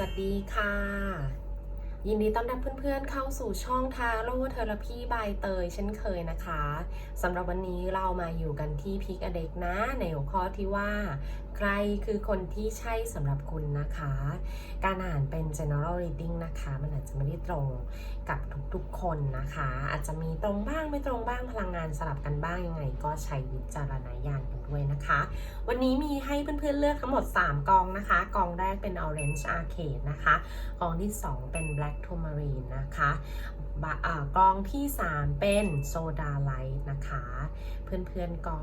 วัสดีค่ะ ยินดีต้อนรับเพื่อนๆเข้าสู่ช่องทาโร่เทอราพีบายเตยเช่นเคยนะคะสำหรับวันนี้เรามาอยู่กันที่พิกอเด็กนะ ในหัวข้อที่ว่า ใครคือคนที่ใช่สำหรับคุณนะคะ การอ่านเป็น general reading นะคะ มันอาจจะไม่ได้ตรงกับทุกๆคนนะคะ อาจจะมีตรงบ้างไม่ตรงบ้างพลังงานสลับกันบ้างยังไง ก็ใช้วิจารณญาณกันด้วยนะคะ วันนี้มีให้เพื่อนๆเลือกทั้งหมด 3 กองนะคะ กองแรกเป็น Orange Arcade นะคะ กองที่ 2 เป็น Black Tourmaline นะคะกองที่ 3 เป็น Soda Light นะคะ เพื่อนๆก็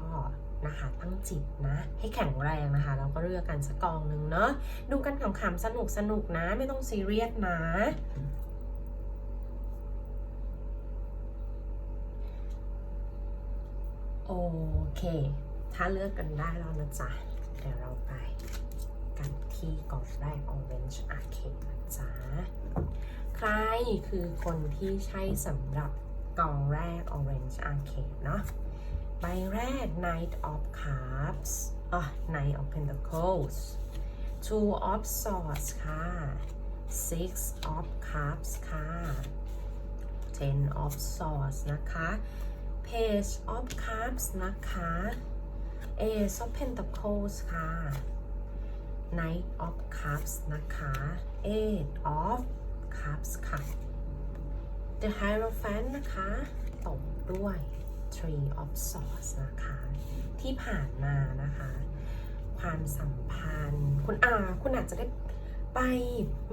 นะคะตั้งจิตนะ ให้แข็งแรงนะคะแล้วก็เลือกกันสักกองหนึ่งเนาะดูกันขำๆสนุกๆนะไม่ต้องซีเรียสนะโอเค ถ้าเลือกกันได้แล้วนะจ๊ะ เดี๋ยวเราไปกันที่กล่องแรก Orange Arcade นะจ๊ะ ใครคือคนที่ใช่สำหรับกล่องแรก Orange Arcade เนาะ บแรก Knight of Cups อะ Knight of Pentacles Two of Swords ค่ะ Six of Cups ค่ะ Ten of Swords นะคะ Page of Cups นะคะ Ace of Pentacles ค่ะ Knight of Cups นะคะ Eight of Cups ค่ะ The Hierophant นะคะตบด้วย tree of Swords นะคะ ที่ผ่านมานะคะ ความสัมพันธ์ คุณอาคุณอาจจะได้ไป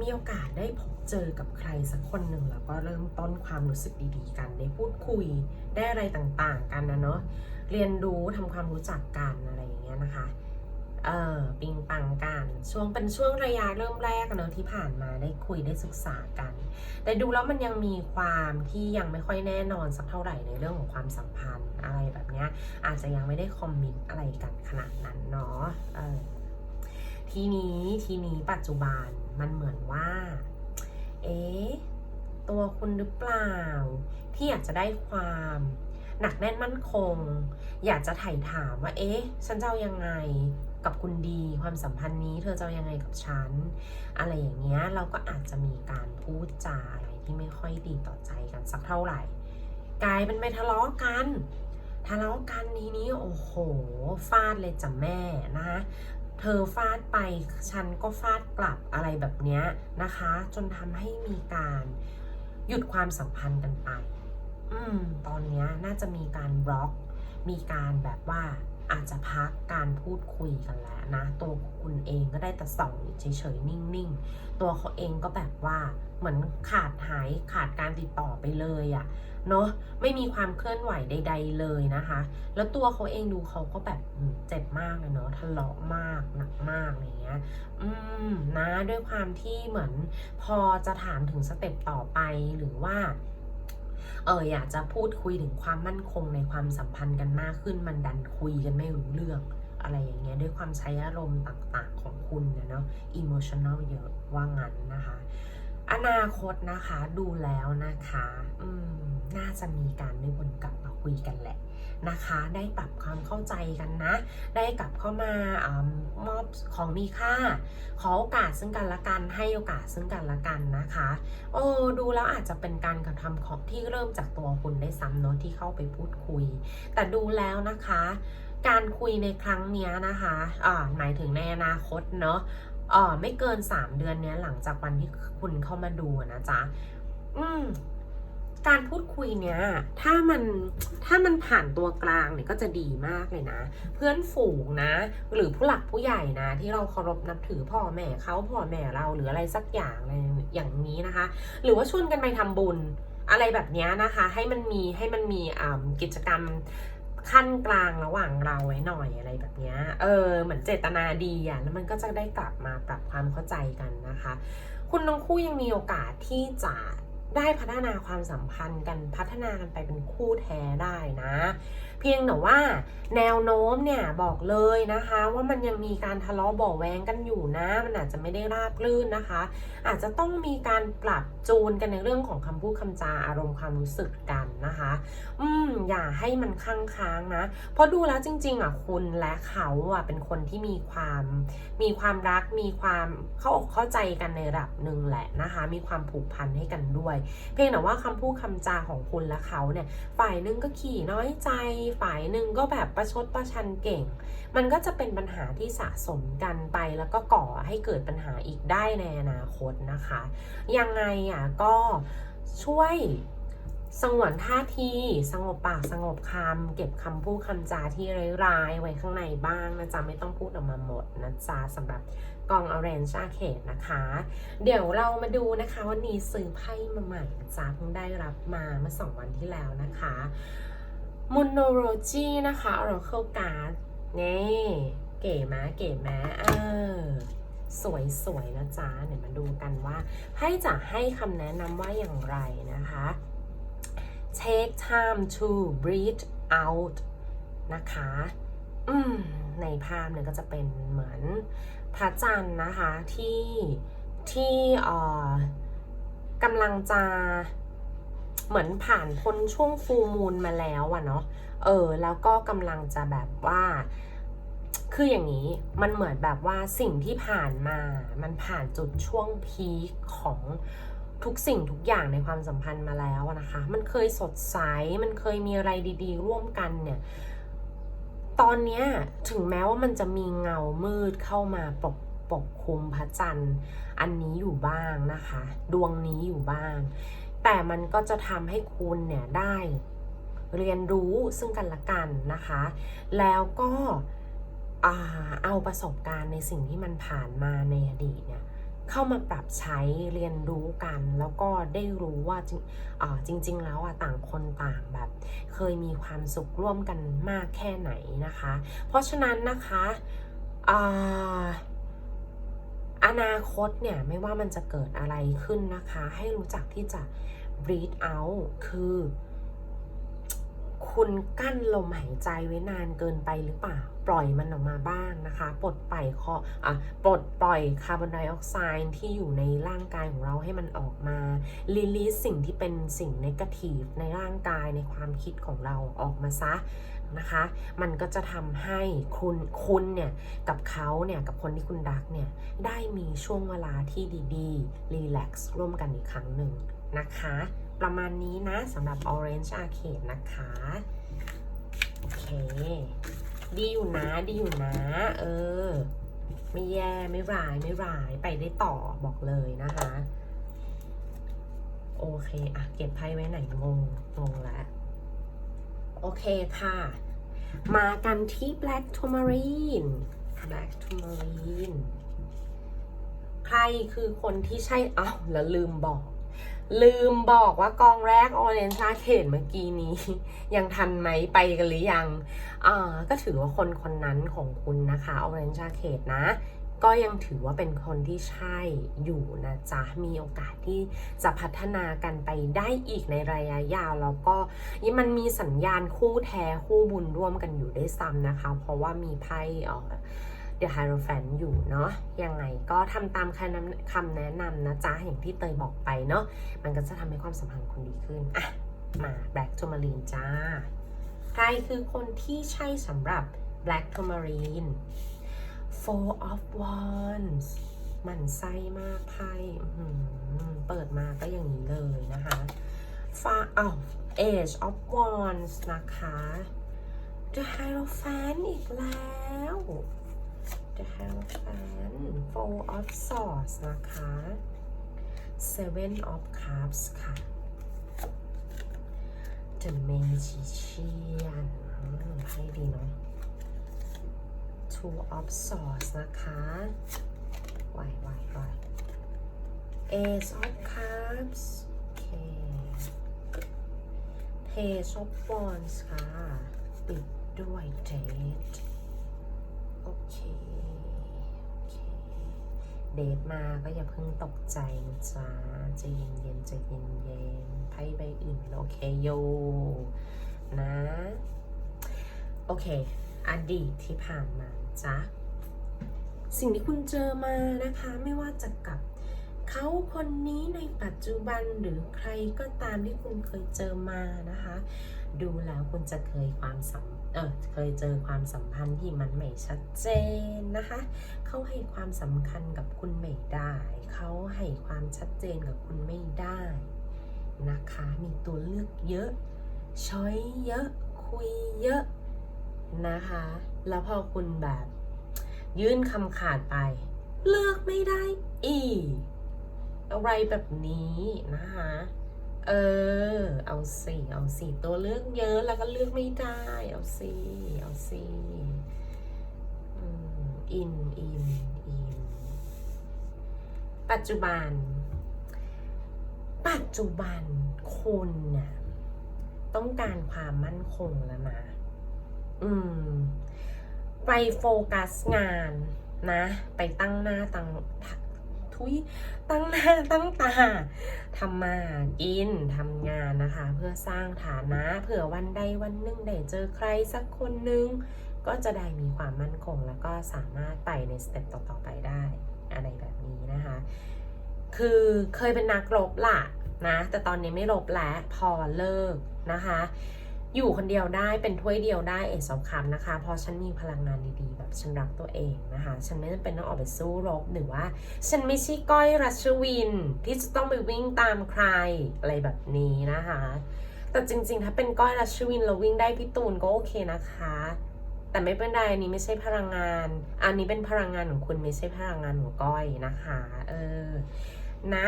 มีโอกาสได้พบเจอกับใครสักคนหนึ่งแล้วก็เริ่มต้นความรู้สึกดีๆ กันได้พูดคุยได้อะไรต่างๆกันนะเนาะเรียนรู้ทำความรู้จักกันอะไรอย่างเงี้ยนะคะ เออปิงปังกันช่วงเป็นช่วงระยะเริ่มแรกเนอะที่ผ่านมาได้คุยได้ศึกษากัน แต่ดูแล้วมันยังมีความที่ยังไม่ค่อยแน่นอนสักเท่าไหร่ในเรื่องของความสัมพันธ์อะไรแบบเนี้ยอาจจะยังไม่ได้คอมมิตอะไรกันขนาดนั้นเนาะเออทีนี้ทีนี้ปัจจุบันมันเหมือนว่า เอ๊ะตัวคุณหรือเปล่า ที่อยากจะได้ความหนักแน่นมั่นคง อยากจะไถ่ถามว่า เอ๊ะ ฉันจะเอายังไง กับคุณดี ความสัมพันธ์นี้เธอจะยังไงกับฉัน อะไรอย่างเงี้ยเราก็อาจจะมีการพูดจาอะไรที่ไม่ค่อยดีต่อใจกันสักเท่าไหร่ กลายเป็นไปทะเลาะกันทะเลาะกันทีนี้โอ้โหฟาดเลยจ้ะแม่นะคะเธอฟาดไปฉันก็ฟาดกลับอะไรแบบเนี้ยนะคะ จนทำให้มีการหยุดความสัมพันธ์กันไป อืม ตอนนี้น่าจะมีการบล็อก มีการแบบว่า อาจจะพักการพูดคุยกันแล้วนะ ตัวคุณเองก็ได้แต่ส่องเฉยๆนิ่งๆ ตัวเขาเองก็แบบว่าเหมือนขาดหายขาดการติดต่อไปเลยอะเนาะไม่มีความเคลื่อนไหวใด ๆเลยนะคะ แล้วตัวเขาเองดูเขาก็แบบเจ็บมากเลยเนาะทะเลาะมากหนักมากอะไรเงี้ย อืมนะด้วยความที่เหมือนพอจะถามถึงสเต็ปต่อไปหรือว่า เอออยากจะพูดคุยถึงความมั่นคงในความสัมพันธ์กันมากขึ้น มันดันคุยกันไม่รู้เรื่อง อะไรอย่างเงี้ยด้วยความใช้อารมณ์ต่างๆของคุณนะเนาะอิโมชันแนลเยอะว่างั้นนะคะ อนาคตนะคะดูแล้วนะคะ อืมน่าจะมีการได้วนกลับมาคุยกันแหละ นะคะ ได้ปรับความเข้าใจกันนะ ได้กลับเข้ามาอามอบของมีค่า ขอโอกาสซึ่งกันและกัน ให้โอกาสซึ่งกันและกันนะคะ โอ้ดูแล้วอาจจะเป็นการกระทำของที่เริ่มจากตัวคุณได้ซ้ำเนาะที่เข้าไปพูดคุย แต่ดูแล้วนะคะ การคุยในครั้งเนี้ยนะคะอ่าหมายถึงในอนาคตเนาะอ่อไม่เกิน 3 เดือนเนี้ยหลังจากวันที่คุณเข้ามาดูนะจ๊ะ อืม การพูดคุยเนี้ยถ้ามันถ้ามันผ่านตัวกลางเนี่ยก็จะดีมากเลยนะ เพื่อนฝูงนะ หรือผู้หลักผู้ใหญ่นะ ที่เราเคารพนับถือพ่อแม่เขาพ่อแม่เราหรืออะไรสักอย่างอะไรอย่างนี้นะคะ หรือว่าชวนกันไปทำบุญอะไรแบบเนี้ยนะคะ ให้มันมีให้มันมีอ่ากิจกรรมขั้นกลางระหว่างเราไว้หน่อยอะไรแบบเนี้ยเออเหมือนเจตนาดีอะแล้วมันก็จะได้กลับมาปรับความเข้าใจกันนะคะ คุณทั้งคู่ยังมีโอกาสที่จะ ได้พัฒนาความสัมพันธ์กันพัฒนากันไปเป็นคู่แท้ได้นะ เพียงแต่ว่าแนวโน้มเนี่ยบอกเลยนะคะ ว่ามันยังมีการทะเลาะบ่อแวงกันอยู่นะ มันอาจจะไม่ได้ราบรื่นนะคะ อาจจะต้องมีการปรับจูนกันในเรื่องของคำพูดคำจาอารมณ์ความรู้สึกกันนะคะ อืมอย่าให้มันค้างค้างนะ เพราะดูแล้วจริง ๆอะคุณและเขาอะเป็นคนที่มีความ มีความรักมีความเข้าอกเข้าใจกันในระดับหนึ่งแหละนะคะ มีความผูกพันให้กันด้วย เพียงแต่ว่าคำพูดคำจาของคุณและเขาเนี่ยฝ่ายหนึ่งก็ขี่น้อยใจฝ่ายหนึ่งก็แบบประชดประชันเก่ง มันก็จะเป็นปัญหาที่สะสมกันไปแล้วก็ก่อให้เกิดปัญหาอีกได้ในอนาคตนะคะ ยังไงอะก็ช่วยสงวนท่าที สงบปากสงบคำเก็บคำพูดคำจาที่ร้ายๆไว้ข้างในบ้างนะจ๊ะ ไม่ต้องพูดออกมาหมดนะจ๊ะสำหรับกอง Orange Arcade นะคะ เดี๋ยวเรามาดูนะคะ วันนี้ซื้อไพ่มาใหม่นะจ๊ะเพิ่งได้รับมาเมื่อสองวันที่แล้วนะคะ m o n o r o g y นะคะ Oracle Card นี่เก๋ไหมเก๋ไหมเออสวยๆนะจ๊ะเดี๋ยวมาดูกันว่าให้จะให้คำแนะนำว่าอย่างไรนะคะ take time to breathe out นะคะ อืม ในภาพเนี่ยก็จะเป็นเหมือนพระจันทร์นะคะที่ที่เอ่อกำลังจะ เหมือนผ่านพ้นช่วงฟูมูลมาแล้วอะเนาะเออ แล้วก็กำลังจะแบบว่า คืออย่างนี้มันเหมือนแบบว่าสิ่งที่ผ่านมา มันผ่านจุดช่วงพีคของทุกสิ่งทุกอย่างในความสัมพันธ์มาแล้วนะคะ มันเคยสดใส มันเคยมีอะไรดี ๆ ร่วมกันเนี่ย ตอนเนี้ยถึงแม้ว่ามันจะมีเงามืดเข้ามาปกปกคลุมพระจันทร์ อันนี้อยู่บ้างนะคะ ดวงนี้อยู่บ้าง แต่มันก็จะทำให้คุณเนี่ยได้เรียนรู้ซึ่งกันและกันนะคะ แล้วก็เอาประสบการณ์ในสิ่งที่มันผ่านมาในอดีตเนี่ยเข้ามาปรับใช้เรียนรู้กัน แล้วก็ได้รู้ว่าจริงจริงๆแล้วอะต่างคนต่างแบบ เคยมีความสุขร่วมกันมากแค่ไหนนะคะ เพราะฉะนั้นนะคะอ่า อนาคตเนี่ยไม่ว่ามันจะเกิดอะไรขึ้นนะคะ ให้รู้จักที่จะ breathe out คือ คุณกั้นลมหายใจไว้นานเกินไปหรือเปล่า ปล่อยมันออกมาบ้างนะคะ ปลดปล่อยคออะปลดปล่อยคาร์บอนไดออกไซด์ที่อยู่ในร่างกายของเราให้มันออกมาลีลีสสิ่งที่เป็นสิ่งนกาทีฟในร่างกายในความคิดของเราออกมาซะ นะคะ มันก็จะทำให้คุณคุณเนี่ยกับเขาเนี่ยกับคนที่คุณรักเนี่ยได้มีช่วงเวลาที่ดีๆรีแลกซ์ร่วมกันอีกครั้งหนึ่งนะคะ ประมาณนี้นะสำหรับ Orange Arcade นะคะ โอเค ดีอยู่นะ ดีอยู่นะ เออ ไม่แย่ไม่ร้ายไม่ร้ายไปได้ต่อบอกเลยนะคะ โอเค อะ เก็บไพ่ไว้ไหนงงงงแล้ว โอเคค่ะ มากันที่ Black Tourmaline Black Tourmaline ใครคือคนที่ใช่อ้าวแล้วลืมบอก ลืมบอกว่ากองแรก orange a r c a d เมื่อกี้นี้ ยังทันไหมไปกันหรือยัง อ่า ก็ถือว่าคนคนนั้นของคุณนะคะ orange a r c a d นะ ก็ยังถือว่าเป็นคนที่ใช่อยู่นะจ๊ะ มีโอกาสที่จะพัฒนากันไปได้อีกในระยะยาว แล้วก็มันมีสัญญาณคู่แท้คู่บุญร่วมกันอยู่ได้วยซ้ำนะคะ เพราะว่ามีไพ่เอ่อ The Hierophant อยู่เนาะ ยังไงก็ทำตามคำคำแนะนำนะจ๊ะ อย่างที่เตยบอกไปเนาะ มันก็จะทำให้ความสัมพันธ์คุณดีขึ้น อะ มา Black Tourmaline จ้า ใครคือคนที่ใช่สำหรับ Black Tourmaline Four of Wands มันไส้มากไพ่เปิดมาก็อย่างนี้เลยนะคะฟ้าอ้าว Age of Wands นะคะ The Hierophant อีกแล้ว The Hierophant Four of Swords นะคะ Seven of Cups ค่ะ The Magician ไพ่ดีเนาะ Two of Swords นะคะไวายวายว Ace of Cups โอเค Page of Wands ค่ะปิดด้วย Date โอเคโอเคเดทมาก็อย่าเพิ่งตกใจนะจ๊ะใจะเย็นเย็นใจะเย็นเย็นไพ่ใบอื่นโอเคโยนะ โอเค อดีตที่ผ่านมา จ้ะสิ่งที่คุณเจอมานะคะไม่ว่าจะกับเขาคนนี้ในปัจจุบันหรือใครก็ตามที่คุณเคยเจอมานะคะ ดูแล้วคุณจะเคยความสัมเออเคยเจอความสัมพันธ์ที่มันไม่ชัดเจนนะคะ เขาให้ความสำคัญกับคุณไม่ได้ เขาให้ความชัดเจนกับคุณไม่ได้นะคะ มีตัวเลือกเยอะช้อยเยอะ คุยเยอะนะคะ แล้วพอคุณแบบ ยื่นคำขาดไป เลือกไม่ได้อีก อะไรแบบนี้นะคะ เออ เอาสิเอาสิตัวเลือกเยอะแล้วก็เลือกไม่ได้ เอาสิเอาสิอินอินอินปัจจุบัน ปัจจุบันคุณเนี่ยต้องการความมั่นคงแล้วนะ อืม ไปโฟกัสงานนะ ไปตั้งหน้าตั้งทุยตั้งหน้าตั้งตาทำมากินทำงานนะคะ เพื่อสร้างฐานะเผื่อวันใดวันหนึ่งได้เจอใครสักคนหนึ่งก็จะได้มีความมั่นคง แล้วก็สามารถไปในสเต็ปต่อๆไปได้อะไรแบบนี้นะคะ คือเคยเป็นนักรบล่ะนะ แต่ตอนนี้ไม่รบแล้วพอเลิกนะคะ อยู่คนเดียวได้เป็นถ้วยเดียวได้เอสองคำนะคะ เพราะฉันมีพลังงานดีๆ แบบฉันรักตัวเองนะคะ ฉันไม่จำเป็นต้องออกไปสู้รบหรือว่า ฉันไม่ใช่ก้อยรัชวิน ที่จะต้องไปวิ่งตามใครอะไรแบบนี้นะคะ แต่จริงๆ ถ้าเป็นก้อยรัชวินเราวิ่งได้พี่ตูนก็โอเคนะคะ แต่ไม่เป็นไรอันนี้ไม่ใช่พลังงาน อันนี้เป็นพลังงานของคุณไม่ใช่พลังงานของก้อยนะคะ เออ นะ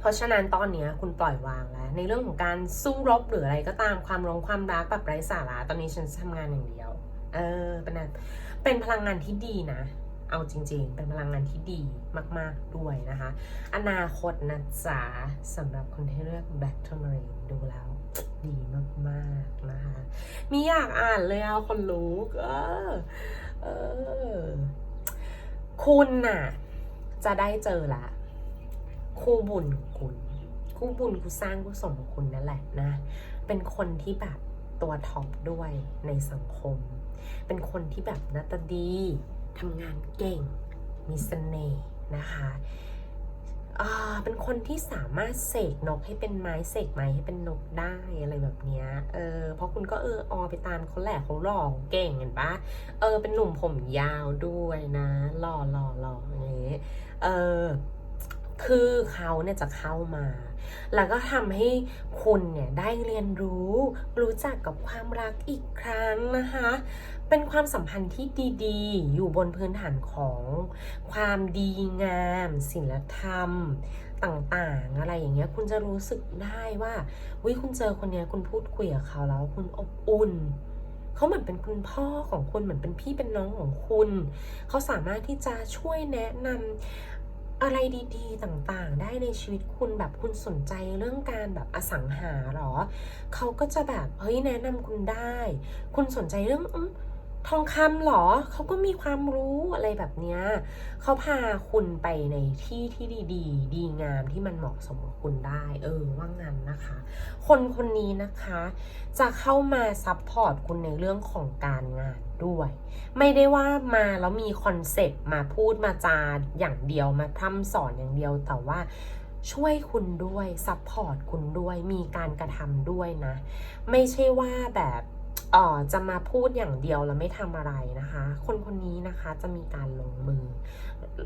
เพราะฉะนั้นตอนนี้คุณปล่อยวางแล้ว ในเรื่องของการสู้รบหรืออะไรก็ตามความรงความรักแบบไร้สาระตอนนี้ฉันทำงานอย่างเดียว เออเป็นเป็นพลังงานที่ดีนะ เอาจริง ๆ เป็นพลังงานที่ดีมาก ๆด้วยนะคะ อนาคตนะจ๊ะสำหรับคนที่เลือก Black Tourmaline ดูแล้วดีมากๆนะคะ มีอยากอ่านเลยเอาคนรู้เออเออ คุณน่ะ จะได้เจอละ คู่บุญคุณคู่บุญคู่สร้างคู่สมของคุณนั่นแหละนะ เป็นคนที่แบบตัวท็อปด้วยในสังคม เป็นคนที่แบบหน้าตาดีทำงานเก่ง มีเสน่ห์นะคะเป็นคนที่สามารถเสกนกให้เป็นไม้เสกไม้ให้เป็นนกได้อะไรแบบเนี้ย เออ เพราะคุณก็เอออไปตามเขาแหละเขาหล่อเก่งเห็นปะเออ เป็นหนุ่มผมยาวด้วยนะ หล่อหล่อหล่ออย่างเงี้ยเออ คือเขาเนี่ยจะเข้ามา แล้วก็ทำให้คุณเนี่ยได้เรียนรู้ รู้จักกับความรักอีกครั้งนะคะ เป็นความสัมพันธ์ที่ดีๆ อยู่บนพื้นฐานของความดีงามศีลธรรมต่างๆ อะไรอย่างเงี้ยคุณจะรู้สึกได้ว่าวิคุณเจอคนเนี้ยคุณพูดคุยกับเขาแล้วคุณอบอุ่นเขาเหมือนเป็นคุณพ่อของคุณเหมือนเป็นพี่เป็นน้องของคุณ เขาสามารถที่จะช่วยแนะนำ อะไรดีๆ ต่างๆ ได้ในชีวิตคุณแบบคุณสนใจเรื่องการแบบอสังหาหรอ เขาก็จะแบบเฮ้ยแนะนำคุณได้ คุณสนใจเรื่องอ ทองคำหรอ เขาก็มีความรู้อะไรแบบเนี้ยเขาพาคุณไปในที่ที่ดีๆดีงามที่มันเหมาะสมกับคุณได้ เออว่างั้นนะคะ คนคนนี้นะคะ จะเข้ามาซัพพอร์ตคุณในเรื่องของการงานด้วย ไม่ได้ว่ามาแล้วมีคอนเซปต์มาพูดมาจาอย่างเดียวมาพร่ำสอนอย่างเดียวแต่ว่าช่วยคุณด้วยซัพพอร์ตคุณด้วยมีการกระทำด้วยนะ ไม่ใช่ว่าแบบ เอ๋อจะมาพูดอย่างเดียวแล้วไม่ทำอะไรนะคะ คนคนนี้นะคะจะมีการลงมือ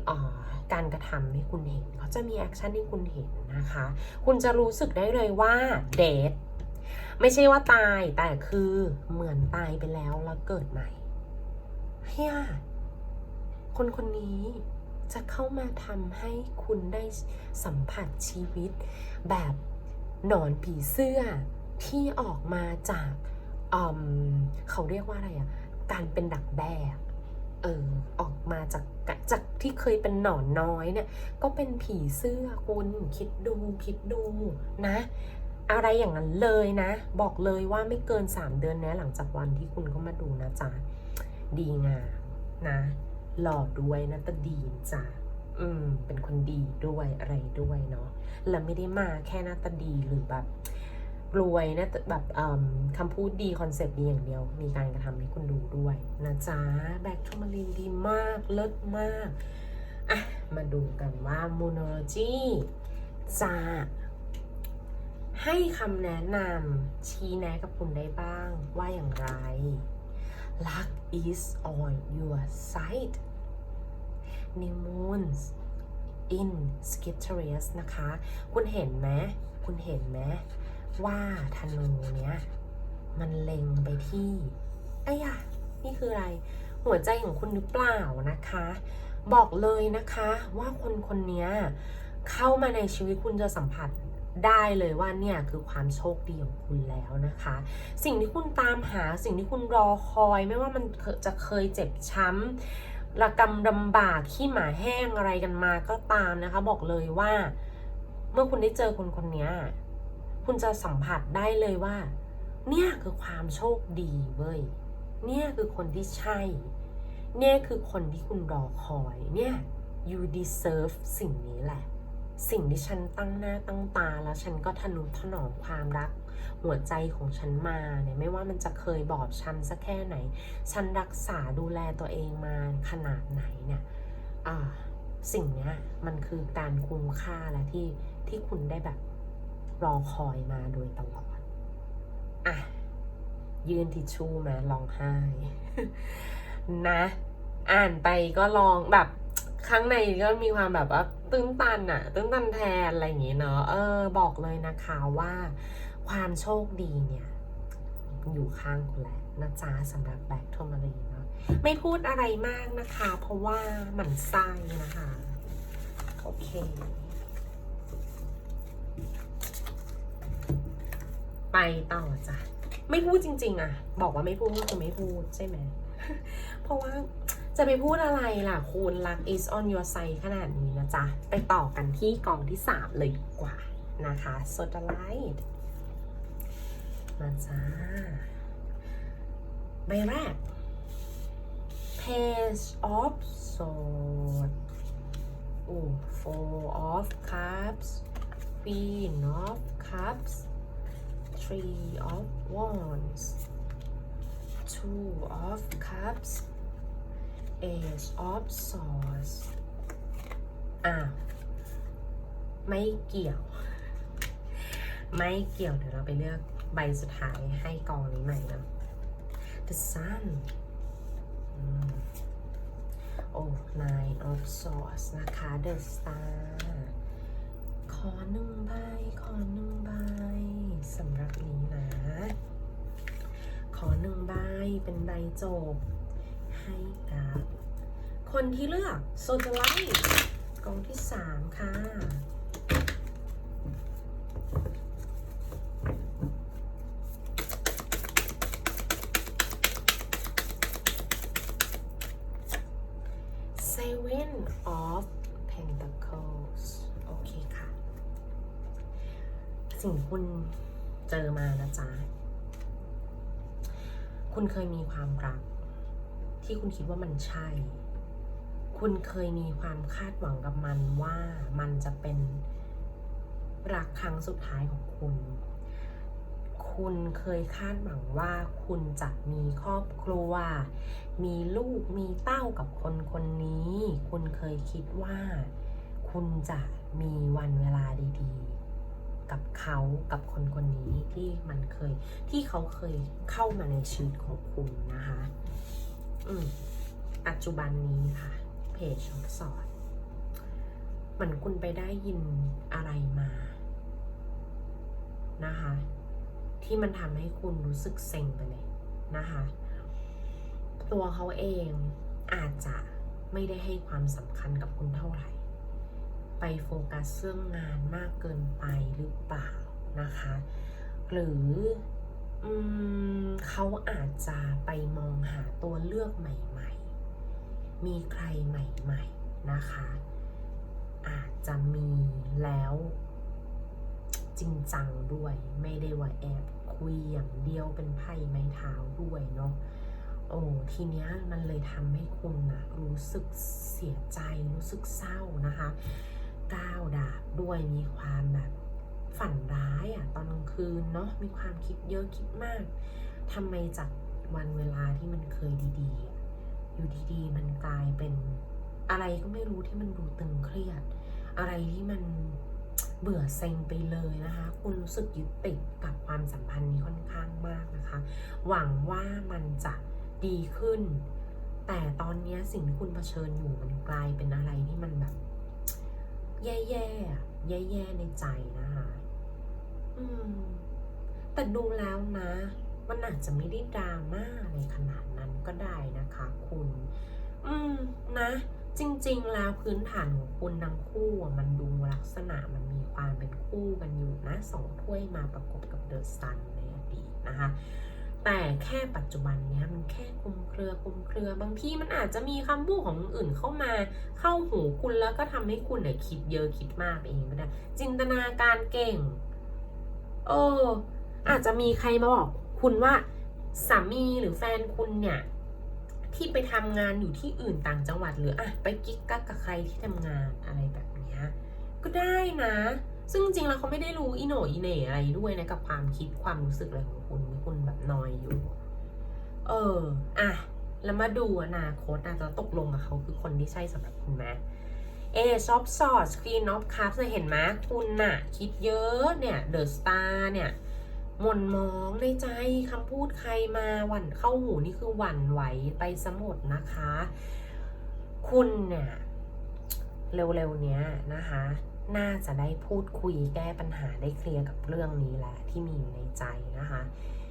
เออการกระทำให้คุณเห็นเขาจะมีแอคชั่นให้คุณเห็นนะคะ คุณจะรู้สึกได้เลยว่าเดทไม่ใช่ว่าตายแต่คือเหมือนตายไปแล้วแล้วเกิดใหม่เฮียคนคนนี้จะเข้ามาทำให้คุณได้สัมผัสชีวิต แบบหนอนผีเสื้อที่ออกมาจาก เขาเรียกว่าอะไรอะการเป็นดักแด้อะเออออกมาจากจากที่เคยเป็นหนอนน้อยเนี่ย ก็เป็นผีเสื้อคุณคิดดูคิดดูนะ อะไรอย่างนั้นเลยนะ บอกเลยว่าไม่เกิน 3 เดือนนะหลังจากวันที่คุณเข้ามาดูนะจ๊ะดีงามนะหล่อด้วยนะต่ดีจ้ะอืมเป็นคนดีด้วยอะไรด้วยเนาะและไม่ได้มาแค่หน้าตาดีหรือแบบ รวยนะแบบคำพูดดีคอนเซปต์ดีอย่างเดียว มีการกระทำให้คุณดูด้วยนะจ๊ะแบคทูมารีนดีมากเลิศมากอะมาดูกันว่า Moonology จะให้คำแนะนำชี้แนะกับคุณได้บ้างว่าอย่างไร Luck is on your side New moons in Sagittarius นะคะ คุณเห็นไหม คุณเห็นไหม ว่าธนูเนี้ยมันเล็งไปที่ไอ้ยะนี่คืออะไร หัวใจของคุณหรือเปล่านะคะ บอกเลยนะคะว่าคนคนนี้เข้ามาในชีวิตคุณจะสัมผัสได้เลยว่าเนี่ยคือความโชคดีของคุณแล้วนะคะ สิ่งที่คุณตามหาสิ่งที่คุณรอคอยไม่ว่ามันจะเคยเจ็บช้ำระกำลำบากขี้หมาแห้งอะไรกันมาก็ตามนะคะ บอกเลยว่า เมื่อคุณได้เจอคนคนนี้ คุณจะสัมผัสได้เลยว่า เนี่ยคือความโชคดีเว้ย เนี่ยคือคนที่ใช่ เนี่ยคือคนที่คุณรอคอย เนี่ย you deserve สิ่งนี้แหละ สิ่งที่ฉันตั้งหน้าตั้งตาแล้วฉันก็ทนุถนอมความรัก หัวใจของฉันมาเนี่ยไม่ว่ามันจะเคยบอบช้ำสักแค่ไหน ฉันรักษาดูแลตัวเองมาขนาดไหนเนี่ยอ่าสิ่งเนี้ยมันคือการคุ้มค่าและที่ที่คุณได้แบบ รอคอยมาโดยตลอด อะ ยื่นทิชชู่มาร้องไห้ นะ อ่านไปก็ลองแบบข้างในก็มีความแบบว่าตื้นตันอะตื้นตันแทนอะไรอย่างงี้เนาะเออ บอกเลยนะคะว่า ความโชคดีเนี่ย อยู่ข้างคุณแหละนะจ๊ะสำหรับแบ็คโทมารีเนาะไม่พูดอะไรมากนะคะ เพราะว่าหมันไส้นะคะ โอเค ไปต่อจ้ะไม่พูดจริง ๆอะบอกว่าไม่พูดคือไม่พูดใช่ไหม เพราะว่าจะไปพูดอะไรล่ะคุณรัก is on your side ขนาดนี้นะจ๊ะ ไปต่อกันที่กองที่ 3 เลยดีกว่านะคะ s o d a l i g h t มาจ้าใบแรก page of swords โอ้ four of cups queen of cups three of wands two of cups ace of swords อะไม่เกี่ยว ไม่เกี่ยว เดี๋ยวเราไปเลือกใบสุดท้ายให้กองนี้ใหม่นะ The Sun โอ้ Nine of Swords นะคะ The Star อหนึ่งใบ ขอหนึ่งใบสำหรับนี้นะ ขอหนึ่งใบเป็นใบจบ ให้กับคนที่เลือกโซเ a ไลท์กองที่สามค่ะ Seven of Pentacles โอเคค่ะ สิ่งที่คุณเจ๊ะ คุณเคยมีความรัก ที่คุณคิดว่ามันใช่ คุณเคยมีความคาดหวังกับมันว่ามันจะเป็นรักครั้งสุดท้ายของคุณ คุณเคยคาดหวังว่าคุณจะมีครอบครัว มีลูก มีเต้ากับคนคนนี้ คุณเคยคิดว่า คุณจะมีวันเวลาดีๆ กับเขากับคนคนนี้ที่มันเคยที่เขาเคยเข้ามาในชีวิตของคุณนะคะอืมปัจจุบันนี้ค่ะเพจของสอนเหมือนคุณไปได้ยินอะไรมานะคะ ที่มันทำให้คุณรู้สึกเซ็งไปเลยนะคะ ตัวเขาเองอาจจะไม่ได้ให้ความสำคัญกับคุณเท่าไหร่ ไปโฟกัสเรื่องงานมากเกินไปหรือเปล่านะคะ หรืออเขาอาจจะไปมองหาตัวเลือกใหม่ ๆ มีใครใหม่ ๆนะคะ อาจจะมีแล้วจริงจังด้วยไม่ได้ว่าแอบคุยอย่างเดียวเป็นไพ่ไม้เท้าด้วยเนาะโอ้ทีเนี้ยมันเลยทำให้คุณนะรู้สึกเสียใจรู้สึกเศร้านะคะ ก้าวดาบด้วยมีความแบบฝันร้ายอะ่ะตอนกลางคืนเนาะมีความคิดเยอะคิดมากทำไมจากวันเวลาที่มันเคยดีๆ อยู่ดีๆ มันกลายเป็นอะไรก็ไม่รู้ที่มันดูตึงเครียด อะไรที่มันเบื่อเซ็งไปเลยนะคะ คุณรู้สึกยึดติดกับความสัมพันธ์นี้ค่อนข้างมากนะคะ หวังว่ามันจะดีขึ้น แต่ตอนนี้สิ่งที่คุณเผชิญอยู่มันกลายเป็นอะไรที่มันแบบ แย่ๆแย่ๆในใจนะคะอืม แต่ดูแล้วนะ มันอาจจะไม่ได้ดราม่าอะไรขนาดนั้นก็ได้นะคะคุณ อืม นะ จริง ๆ แล้วพื้นฐานของคุณทั้งคู่มันดูลักษณะมันมีความเป็นคู่กันอยู่นะสองถ้วยมาประกบกับเดอะซันในอดีตนะคะ แต่แค่ปัจจุบันเนี้ยมันแค่คุมเครือคุมเครือบางทีมันอาจจะมีคำพูดของอื่นเข้ามาเข้าหูคุณแล้วก็ทำให้คุณเนี่ยคิดเยอะคิดมากไปเองก็ได้จินตนาการเก่งเอออาจจะมีใครมาบอกคุณว่าสามีหรือแฟนคุณเนี่ยที่ไปทำงานอยู่ที่อื่นต่างจังหวัดหรืออะไปกิ๊กกักกับใครที่ทำงานอะไรแบบเนี้ยก็ได้นะ ซึ่งจริงแล้วเขาไม่ได้รู้อีโหนอีเหน่อะไรด้วยนะกับความคิดความรู้สึกอะไรของคุณคุณแบบนอยอยู่ เออ อะ แล้วมาดูอนาคตอาจจะตกลงกับเขาคือคนที่ใช่สำหรับคุณไหมเอชอปสอดสกรีนออฟคัพเห็นไหมคุณน่ะ คิดเยอะเนี่ยเดอะสตาร์เนี่ยหม่นมองในใจคำพูดใครมาหวั่นเข้าหูนี่คือหวั่นไหวไปสมดนะคะ คุณเนี่ย เร็วๆเนี้ยนะคะ น่าจะได้พูดคุยแก้ปัญหาได้เคลียร์กับเรื่องนี้แหละที่มีอยู่ในใจนะคะ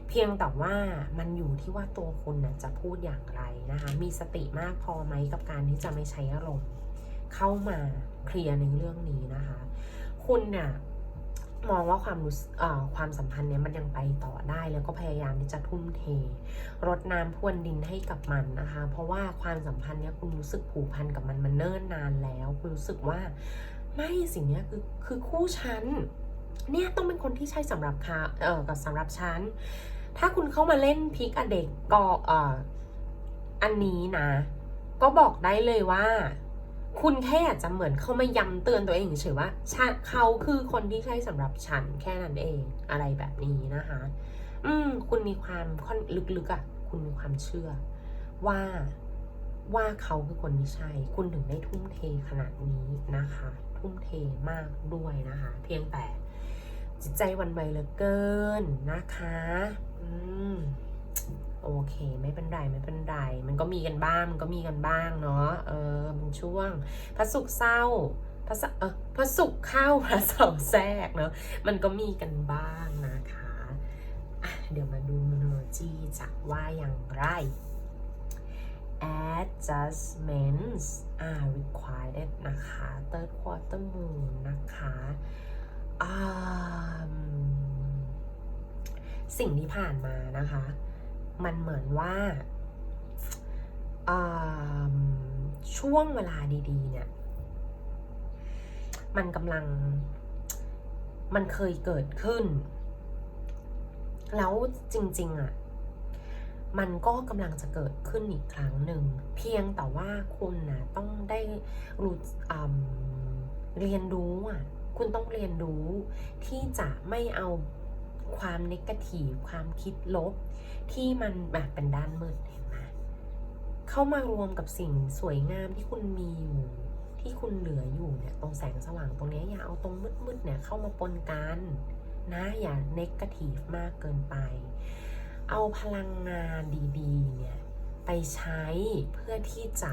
เพียงแต่ว่ามันอยู่ที่ว่าตัวคุณนะจะพูดอย่างไรนะคะ มีสติมากพอไหมกับการที่จะไม่ใช้อารมณ์ เข้ามาเคลียร์ในเรื่องนี้นะคะ คุณเนี่ยมองว่าความรู้สึกความสัมพันธ์เนี่ยมันยังไปต่อได้แล้วก็พยายามที่จะทุ่มเท รดน้ำพรวนดินให้กับมันนะคะ เพราะว่าความสัมพันธ์เนี้ยคุณรู้สึกผูกพันกับมันมันเนิ่นนานแล้ว คุณรู้สึกว่า ไม่สิ่งนี้คือคือคู่ฉันเนี่ยต้องเป็นคนที่ใช่สำหรับเขาเออกับสำหรับฉันถ้าคุณเข้ามาเล่นพิกอเด็กกอเอ่ออันนี้นะ ก็บอกได้เลยว่า คุณแค่อากจะเหมือนเข้ามาย้ำเตือนตัวเองเฉยว่าฉันเขาคือคนที่ใช่สำหรับฉันแค่นั้นเองอะไรแบบนี้นะคะ อืม คุณมีความค่อนลึกๆอะ่ะ คุณมีความเชื่อ ว่าว่าเขาคือคนที่ใช่ คุณถึงได้ทุ่มเทขนาดนี้นะคะ ทุ่มเทมากด้วยนะคะ เพียงแต่จิตใจวันไหวเหลือเกินนะคะอืมโอเคไม่เป็นไรไม่เป็นไรมันก็มีกันบ้างมันก็มีกันบ้างเนาะเออเป็นช่วงพระศุกเศร้าพระเสเออพระศุกเข้าพระเสาร์แทรกเนาะมันก็มีกันบ้างนะคะะเดี๋ยวมาดูมโนโลจีจะว่าอย่างไร adjustments are required นะคะ third quarter moon นะคะ สิ่งที่ผ่านมานะคะ มันเหมือนว่า ช่วงเวลาดีๆ เนี่ย มันกำลัง มันเคยเกิดขึ้น แล้วจริง ๆอะ มันก็กำลังจะเกิดขึ้นอีกครั้งหนึ่ง เพียงแต่ว่าคุณนะต้องได้รู้อืมเรียนรู้อะคุณต้องเรียนรู้ที่จะไม่เอาความนิกทีฟความคิดลบ ที่มันแบบเป็นด้านมืดเห็นไหมเข้ามารวมกับสิ่งสวยงามที่คุณมีอยู่ที่คุณเหลืออยู่เนี่ยตรงแสงสว่างตรงนี้อย่าเอาตรงมืดๆเนี่ยเข้ามาปนกันนะอย่าเนกาทีฟมากเกินไป เอาพลังงานดีๆเนี่ยไปใช้เพื่อที่จะ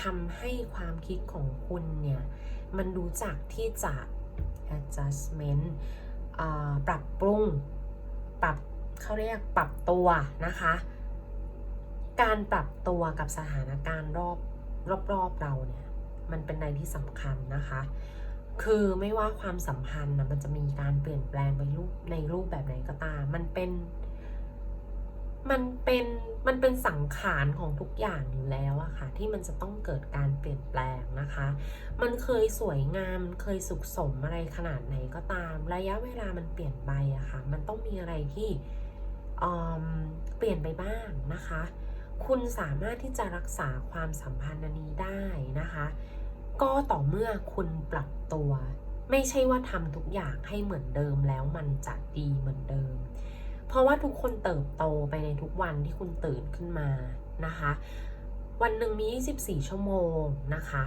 ทำให้ความคิดของคุณเนี่ยมันรู้จักที่จะ adjustment อ่าปรับปรุง ปรับเขาเรียกปรับตัวนะคะ การปรับตัวกับสถานการณ์รอบรอบๆเราเนี่ยมันเป็นในที่สำคัญนะคะ คือไม่ว่าความสัมพันธ์นะมันจะมีการเปลี่ยนแปลงไปรูปในรูปแบบไหนก็ตาม มันเป็น มันเป็นมันเป็นสังขารของทุกอย่างอยู่แล้วอะค่ะ ที่มันจะต้องเกิดการเปลี่ยนแปลงนะคะ มันเคยสวยงามมันเคยสุขสมอะไรขนาดไหนก็ตาม ระยะเวลามันเปลี่ยนไปอะค่ะ มันต้องมีอะไรที่อืมเปลี่ยนไปบ้างนะคะ คุณสามารถที่จะรักษาความสัมพันธ์นี้ได้นะคะ ก็ต่อเมื่อคุณปรับตัว ไม่ใช่ว่าทำทุกอย่างให้เหมือนเดิมแล้วมันจะดีเหมือนเดิม เพราะว่าทุกคนเติบโตไปในทุกวันที่คุณตื่นขึ้นมานะคะ วันหนึ่งมี 24 ชั่วโมงนะคะ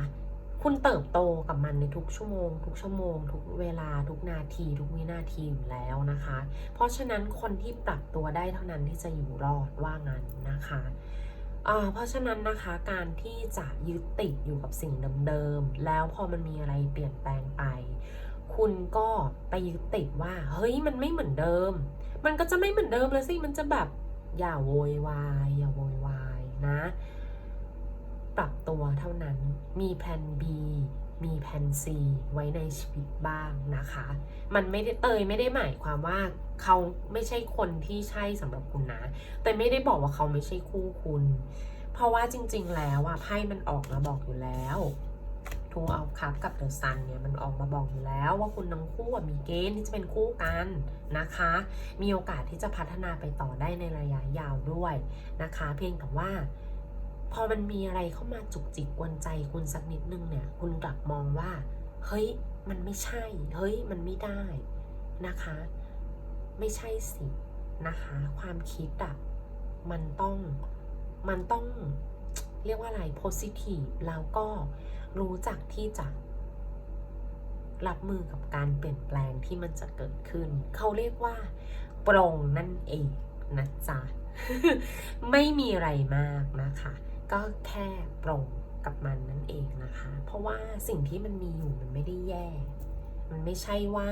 คุณเติบโตกับมันในทุกชั่วโมง ทุกชั่วโมง ทุกเวลาทุกนาที ทุกวินาทีอยู่แล้วนะคะ เพราะฉะนั้นคนที่ปรับตัวได้เท่านั้นที่จะอยู่รอดว่างั้นนะคะเพราะฉะนั้นนะคะการที่จะยึดติดอยู่กับสิ่งเดิมๆแล้วพอมันมีอะไรเปลี่ยนแปลงไป คุณก็ไปยึดติดว่า เฮ้ยมันไม่เหมือนเดิม มันก็จะไม่เหมือนเดิมเลยสิ มันจะแบบอย่าโวยวายอย่าโวยวายนะ ปรับตัวเท่านั้น มีแผน B มีแผน C ไว้ในชีวิตบ้างนะคะ มันไม่ได้เตยไม่ได้หมายความว่าเขาไม่ใช่คนที่ใช่สำหรับคุณนะ แต่ไม่ได้บอกว่าเขาไม่ใช่คู่คุณ เพราะว่าจริง ๆ แล้วอะไพ่มันออกมาบอกอยู่แล้ว ทูเอาคัพกับเดอะซันเนี่ยมันออกมาบอกอยู่แล้วว่าคุณทั้งคู่มีเกณฑ์ที่จะเป็นคู่กันนะคะ มีโอกาสที่จะพัฒนาไปต่อได้ในระยะยาวด้วยนะคะ เพียงแต่ว่า พอมันมีอะไรเข้ามาจุกจิกกวนใจคุณสักนิดนึงเนี่ย คุณกลับมองว่า เฮ้ยมันไม่ใช่ เฮ้ยมันไม่ได้นะคะ ไม่ใช่สินะคะ ความคิดอะมันต้องมันต้อง เรียกว่าอะไร positive แล้วก็รู้จักที่จะ รับมือกับการเปลี่ยนแปลงที่มันจะเกิดขึ้น เขาเรียกว่า ปรงนั่นเองนะจ๊ะ ไม่มีอะไรมากนะคะ ก็แค่ปรงกับมันนั่นเองนะคะ เพราะว่าสิ่งที่มันมีอยู่มันไม่ได้แย่ มันไม่ใช่ว่า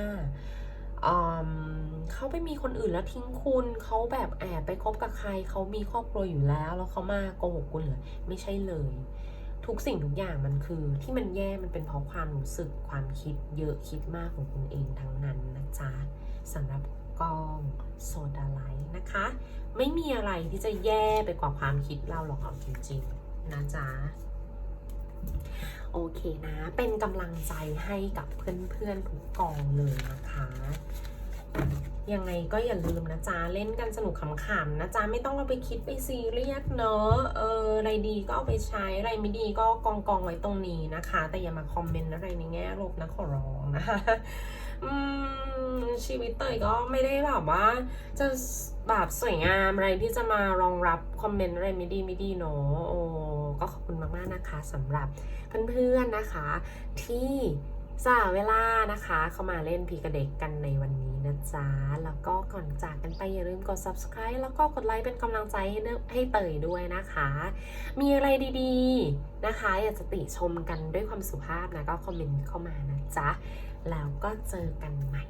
เขาไปมีคนอื่นแล้วทิ้งคุณเขาแบบแอบไปคบกับใครเขามีครอบครัวอยู่แล้วแล้วเขามาโกหกคุณเหรอไม่ใช่เลย ทุกสิ่งทุกอย่างมันคือ ที่มันแย่มันเป็นเพราะความรู้สึกความคิดเยอะคิดมากของคุณเองทั้งนั้นนะจ๊ะสำหรับกองโซดาไลท์นะคะ ไม่มีอะไรที่จะแย่ไปกว่าความคิดเราหรอกเอาจริงๆนะจ๊ะ โอเคนะ เป็นกำลังใจให้กับเพื่อนๆทุกกองเลยนะคะยังไงก็อย่าลืมนะจ๊ะ เล่นกันสนุกขำๆนะจ๊ะ ไม่ต้องเอาไปคิดไปซีเรียสเนอะเอออะไรดีก็เอาไปใช้ อะไรไม่ดีก็กองกองไว้ตรงนี้นะคะ แต่อย่ามาคอมเมนต์อะไรในแง่ลบนะขอร้องนะคะ ชีวิตเตยก็ไม่ได้แบบว่า จะแบบสวยงามอะไรที่จะมารองรับคอมเมนต์อะไรไม่ดีไม่ดีเนาะโอ้ก็ขอบคุณมาก ๆ นะคะสำหรับเพื่อน ๆ นะคะ ที่สละเวลานะคะ เข้ามาเล่นพีกระเด็กกันในวันนี้นะจ๊ะ แล้วก็ก่อนจากกันไปอย่าลืมกด subscribe แล้วก็กดไลค์เป็นกำลังใจให้เนให้เตยด้วยนะคะ มีอะไรดีๆนะคะ อยากจะติชมกันด้วยความสุภาพนะก็คอมเมนต์เข้ามานะจ๊ะ แล้วก็เจอกันใหม่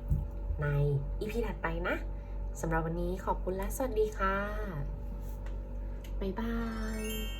ในอีพีถัดไปนะสำหรับวันนี้ขอบคุณและสวัสดีค่ะ บ๊ายบาย